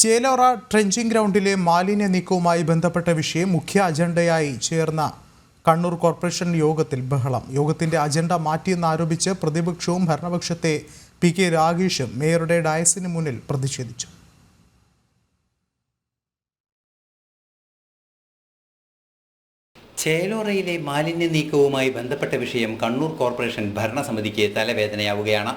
Chelora trenching ഗ്രൗണ്ടിലെ മാലിന്യ നീക്കവുമായി ബന്ധപ്പെട്ട വിഷയം മുഖ്യ അജണ്ടയായി ചേർന്ന കണ്ണൂർ കോർപ്പറേഷൻ യോഗത്തിൽ ബഹളം. യോഗത്തിന്റെ അജണ്ട മാറ്റിയെന്നാരോപിച്ച് പ്രതിപക്ഷവും ഭരണപക്ഷത്തെ പി കെ രാഗേഷും മേയറുടെ ഡയസിന് മുന്നിൽ പ്രതിഷേധിച്ചു. ചേലോറയിലെ മാലിന്യ നീക്കവുമായി ബന്ധപ്പെട്ട വിഷയം കണ്ണൂർ കോർപ്പറേഷൻ ഭരണസമിതിക്ക് തലവേദനയാവുകയാണ്.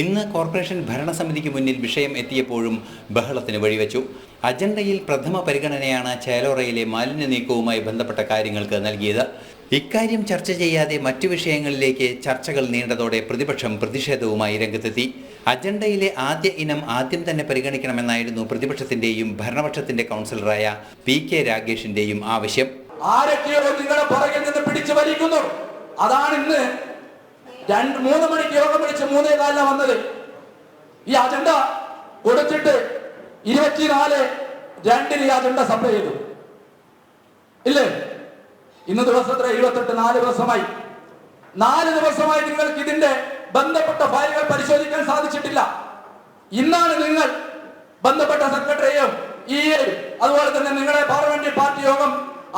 ഇന്ന് കോർപ്പറേഷൻ ഭരണസമിതിക്ക് മുന്നിൽ വിഷയം എത്തിയപ്പോഴും ബഹളത്തിന് വഴിവെച്ചു. അജണ്ടയിൽ പ്രഥമ പരിഗണനയാണ് ചേലോറയിലെ മാലിന്യ നീക്കവുമായി ബന്ധപ്പെട്ട കാര്യങ്ങൾക്ക് നൽകിയത്. ഇക്കാര്യം ചർച്ച ചെയ്യാതെ മറ്റു വിഷയങ്ങളിലേക്ക് ചർച്ചകൾ നീണ്ടതോടെ പ്രതിപക്ഷം പ്രതിഷേധവുമായി രംഗത്തെത്തി. അജണ്ടയിലെ ആദ്യ ഇനം ആദ്യം തന്നെ പരിഗണിക്കണമെന്നായിരുന്നു പ്രതിപക്ഷത്തിന്റെയും ഭരണപക്ഷത്തിന്റെ കൗൺസിലറായ പി കെ രാഗേഷിന്റെയും ആവശ്യം. ആരൊക്കെയോ നിങ്ങളുടെ പുറകിൽ നിന്ന് പിടിച്ചു വലിക്കുന്നു. അതാണ് ഇന്ന് രണ്ട് മൂന്ന് മണിക്ക് യോഗം വിളിച്ച് മൂന്നേ കാലിലാണ് വന്നത്. ഈ അജണ്ട കൊടുത്തിട്ട് ഇരുപത്തിനാല് രണ്ടിന് ഈ അജണ്ട സപ്ലൈ ചെയ്തു ഇല്ലേ? ഇന്ന് ദിവസത്ര എഴുപത്തെട്ട് നാല് ദിവസമായി. നാല് ദിവസമായി നിങ്ങൾക്ക് ഇതിന്റെ ബന്ധപ്പെട്ട ഫയലുകൾ പരിശോധിക്കാൻ സാധിച്ചിട്ടില്ല. ഇന്നാണ് നിങ്ങൾ ബന്ധപ്പെട്ട സെക്രട്ടറിയും ഇ അതുപോലെ തന്നെ നിങ്ങളെ പാർലമെന്ററി പാർട്ടി യോഗം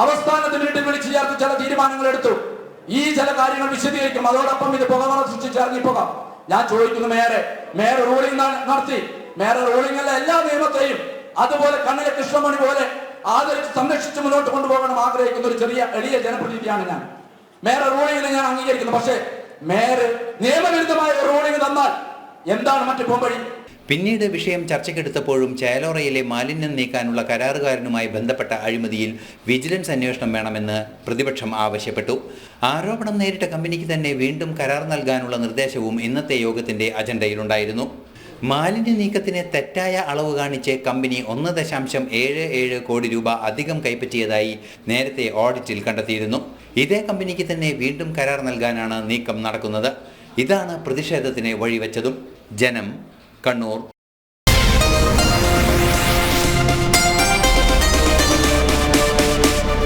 അവസ്ഥാനത്തിന് വീട്ടിൽ വിളിച്ചു ചേർത്ത് ചില തീരുമാനങ്ങൾ എടുത്തു. ഈ ചില കാര്യങ്ങൾ വിശദീകരിക്കും. അതോടൊപ്പം ഇത് പുകമറ സൃഷ്ടിച്ച് ഇറങ്ങിപ്പോകാം ഞാൻ ചോദിക്കുന്നു മേയറെ മേയർ റൂളിംഗ് നടത്തി. മേയർ റൂളിംഗ് അല്ല എല്ലാ നിയമത്തെയും അതുപോലെ കണ്ണിലെ കൃഷ്ണമണി പോലെ ആദരിച്ച് സംരക്ഷിച്ച് മുന്നോട്ട് കൊണ്ടുപോകണം ആഗ്രഹിക്കുന്ന ഒരു ചെറിയ എളിയ ജനപ്രതിനിധിയാണ് ഞാൻ. മേയർ റൂളിംഗിനെ ഞാൻ അംഗീകരിക്കുന്നു. പക്ഷേ മേയർ നിയമവിരുദ്ധമായ റൂളിംഗ് തന്നാൽ എന്താണ് മറ്റു പോംവഴി പിന്നീട് വിഷയം ചർച്ചയ്ക്കെടുത്തപ്പോഴും ചേലോറയിലെ മാലിന്യം നീക്കാനുള്ള കരാറുകാരനുമായി ബന്ധപ്പെട്ട അഴിമതിയിൽ വിജിലൻസ് അന്വേഷണം വേണമെന്ന് പ്രതിപക്ഷം ആവശ്യപ്പെട്ടു. ആരോപണം നേരിട്ട കമ്പനിക്ക് തന്നെ വീണ്ടും കരാർ നൽകാനുള്ള നിർദ്ദേശവും ഇന്നത്തെ യോഗത്തിന്റെ അജണ്ടയിലുണ്ടായിരുന്നു. മാലിന്യ നീക്കത്തിന് തെറ്റായ അളവ് കാണിച്ച് കമ്പനി ഒന്ന് ദശാംശം ഏഴ് ഏഴ് കോടി രൂപ അധികം കൈപ്പറ്റിയതായി നേരത്തെ ഓഡിറ്റിൽ കണ്ടെത്തിയിരുന്നു. ഇതേ കമ്പനിക്ക് തന്നെ വീണ്ടും കരാർ നൽകാനാണ് നീക്കം നടക്കുന്നത്. ഇതാണ് പ്രതിഷേധത്തിന് വഴിവെച്ചതും. ജനം കണ്ണൂർ.